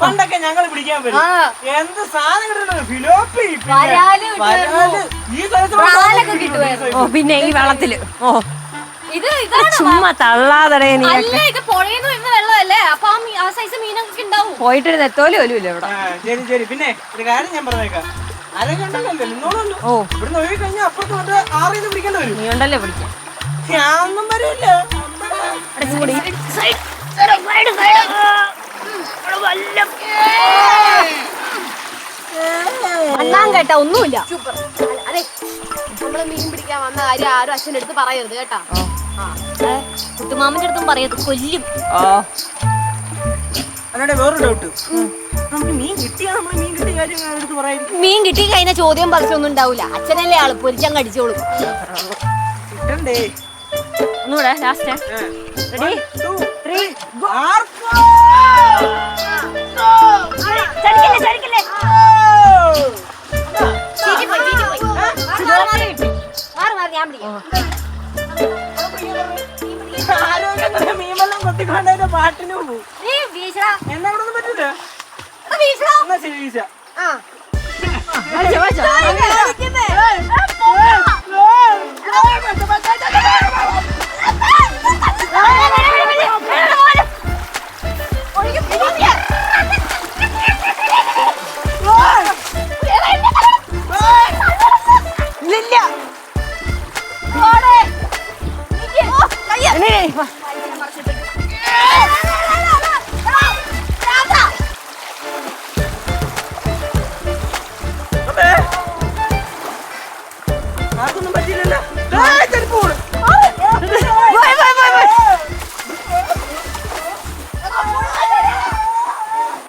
പണ്ടൊക്കെ ഞങ്ങൾ പിടിക്കാൻ വരും. എന്ത് സാധനം കിട്ടുന്നത് ഫിലോപ്പി പിന്നെ വരാൽ വരാൽ. ഈ size ഉള്ള പ്രാലൊക്കെ സാധനം കിട്ടുമായിരുന്നു. കിട്ടും. ഓ പിന്നെ ഈ വെള്ളത്തിൽ. ഓ. ഇത് ഇതാണ് ചുമ്മാ തള്ളാതടേ നീ അല്ല ഇത് പുഴയെന്ന് വരുന്ന വെള്ളമല്ലേ? അപ്പൊ ആ സൈസ് മീനൊക്കെ ഉണ്ടാവും. പോയിട്ടൊരു നെത്തോലി ഒലുമില്ല ഇവിടെ. ആ, ശരി ശരി. പിന്നെ ഒരു കാര്യം ഞാൻ പറഞ്ഞേക്കാം. ഓ. ഇവിടുന്ന് ഒഴുകി കഴിഞ്ഞാൽ അപ്പുറത്ത് കൊണ്ട് ആറിന്ന് പിടിക്കേണ്ടി വരും. നീ ഉണ്ടല്ലേ പിടിക്കാം ഞാനൊന്നും വരില്ല. അണ്ണാൻ കേട്ടാ ഒന്നുമില്ല. അതെ നമ്മൾ മീൻ പിടിക്കാൻ വന്ന കാര്യം ആരും അച്ഛന്റെ അടുത്ത് പറയരുത് കേട്ടാ. കുട്ടുമാമന്റെ അടുത്തും പറയരുത് കൊല്ലും. വേറൊരു ഡൗട്ട് നമുക്ക് മീൻ കിട്ടിയാ നമ്മൾ മീൻ കിട്ടിയ കാര്യം ഞാൻ എടുത്ത് പറയാം മീൻ കിട്ടി കഴിഞ്ഞ ചോദ്യം പറിച്ചൊന്നും ഉണ്ടാവില്ല അച്ഛനല്ലേ ആൾ പൊരിച്ചാൻ കടിച്ചോളും കിട്ടണ്ടേ ഒന്നുകൂടെ ലാസ്റ്റ് റെഡി ആരോഗ്യം മീമെല്ലാം കൊത്തിക്കൊണ്ടതിന്റെ പാട്ടിന് പോകും എന്നാ ഇവിടെ ഒന്നും പറ്റില്ല ശരി വീശ ആ ആർക്കൊന്നും പറ്റിയില്ലല്ലോ. ഏയ്, ചെരുപ്പ് പോണ്.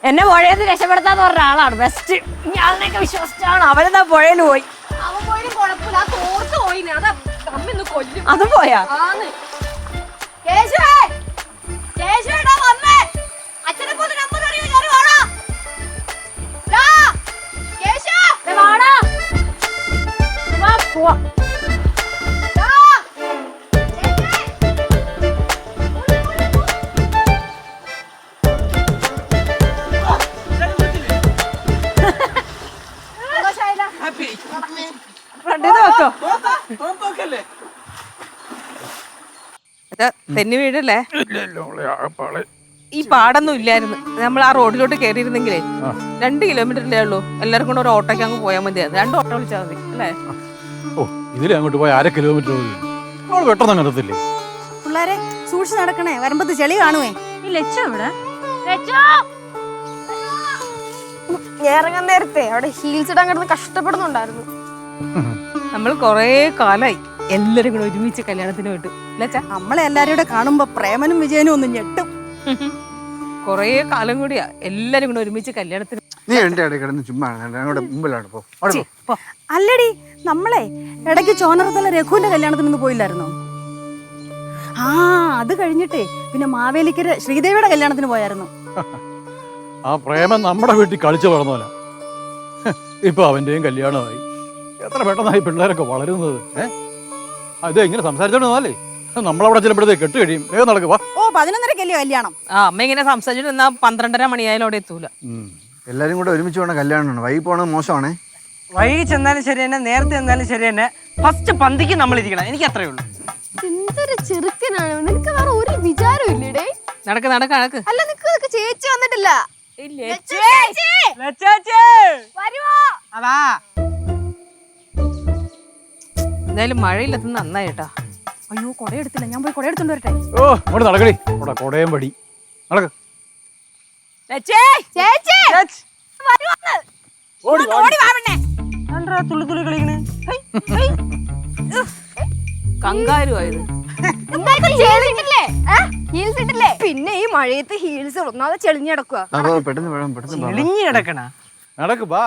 എന്നെ പുഴയിൽ രക്ഷപ്പെടുത്താന്ന് പറഞ്ഞ ആളാണ് ബെസ്റ്റ് ഞാനൊക്കെ വിശ്വസിച്ചാണ് അവനെന്താ പുഴയിൽ പോയി. കുഴപ്പമില്ല. ആ തോർത്ത് പോയിന് അത് അമ്മന്ന് കൊല്ലും. അത് പോയാ? ആന്ന്. കേശുവേ! വെക്കോ. നോക്കാം, തെന്നി വീടല്ലേ ഈ പാടൊന്നും ഇല്ലായിരുന്നു. നമ്മൾ ആ റോഡിലോട്ട് കയറിയിരുന്നെങ്കിലേ രണ്ട് കിലോമീറ്ററിലേ ഉള്ളൂ. എല്ലാവർക്കും കൂടെ ഒരു ഓട്ടോയ്ക്ക് അങ്ങ് പോയാൽ മതിയായിരുന്നു രണ്ട് ഓട്ടോ വിളിച്ചാൽ മതി അല്ലേ? ഓ ഇതിലേ അങ്ങോട്ട് പോയി അര കിലോമീറ്റർ മതി പെട്ടെന്ന് അങ്ങ് പിള്ളേരെ സൂക്ഷിച്ച് നടക്കണേ. വരുമ്പത്ത് ചെളി കാണുവേ. ഈ ലച്ച ഞാൻ ഇറങ്ങാൻ നേരത്തെ അവിടെ ഹീൽസ് ഇടാൻ കിടന്ന് കഷ്ടപ്പെടുന്നുണ്ടായിരുന്നു. നമ്മൾ കുറേ കാലായി. എല്ലാരും കൂടെ ഒരുമിച്ച് കല്യാണത്തിന് വിട്ടു നമ്മളെ എല്ലാരും കൂടെ കാണുമ്പോ പ്രേമനും വിജയനും ഒന്ന് ഞെട്ടും. കൊറേ കാലം കൂടിയാ. എല്ലാരും കൂടെ ഒരുമിച്ച് കല്യാണത്തിന് നീ എന്റെ ഇടയിൽ കിടന്ന് ചുമ്മാ മുമ്പിലാണ് പോ. അവിടെ പോ. അല്ലടി നമ്മളെ ഇടയ്ക്ക് ചോനറത്തല രഘുവിന്റെ കല്യാണത്തിന് ഒന്ന് പോയില്ലായിരുന്നോ? ആ അത് കഴിഞ്ഞിട്ടേ പിന്നെ മാവേലിക്കര ശ്രീദേവിയുടെ കല്യാണത്തിന് പോയായിരുന്നു. ആ പ്രേമം നമ്മുടെ വീട്ടിൽ കളിച്ചു വളർന്നോല ഇപ്പൊ അവന്റെയും കല്യാണമായി. എത്ര പെട്ടെന്നായി പിള്ളേരൊക്കെ വളരുന്നത്? ഏഹ് അത് ഇങ്ങനെ സംസാരിച്ചോണ്ടിരുന്നാലേ? നമ്മളവിടെ ചിലപ്പോഴത്തേക്ക് കെട്ട് കഴിയും. വേഗം നടക്കുക വാ. ഓ പതിനൊന്നരക്കല്ലേ കല്യാണം? ആ അമ്മ ഇങ്ങനെ സംസാരിച്ചിട്ട് എന്നാ പന്ത്രണ്ടര മണിയായാലും അവിടെ എത്തൂല. എല്ലാരും കൂടെ ഒരുമിച്ച് പോണ കല്യാണം വൈകി പോണത് മോശമാണേ. വൈകി ചെന്നാലും ശരി തന്നെ നേരത്തെ ചെന്നാലും ശരി തന്നെ. ഫസ്റ്റ് പന്തിക്ക് നമ്മൾ ഇരിക്കണം എനിക്ക് അത്രേ ഉള്ളൂ. എന്തൊരു ചെറുക്കനാണ് നിനക്ക് വേറെ ഒരു വിചാരം ഇല്ലേടേ? നടക്ക് നടക്ക് നടക്ക്. അല്ല നിനക്ക് ചേച്ചി വന്നിട്ടില്ല. അതാ. എന്തായാലും മഴയില്ലെന്ന് നന്നായിട്ടാ. അയ്യോ കൊട എടുത്തില്ല. ഞാൻ പോയി കൊട എടുത്തോണ്ട് വരട്ടെ. ഓ ഇങ്ങോട്ട് നടക്കടി. അവിടെ കൊടയം പടി. നടക്ക്. ചേച്ചി! ഓടി വാ. കണ്ടാ തുള്ളി തുള്ളി കളിക്കണേ. കങ്കാരുമായത് ഹീൽസ് ഇട്ടില്ലേ പിന്നെ ഈ മഴയത്ത് ഹീൽസ് പെട്ടെന്ന് വാ. എളിഞ്ഞു കിടക്കണ. നടക്ക് ബാ.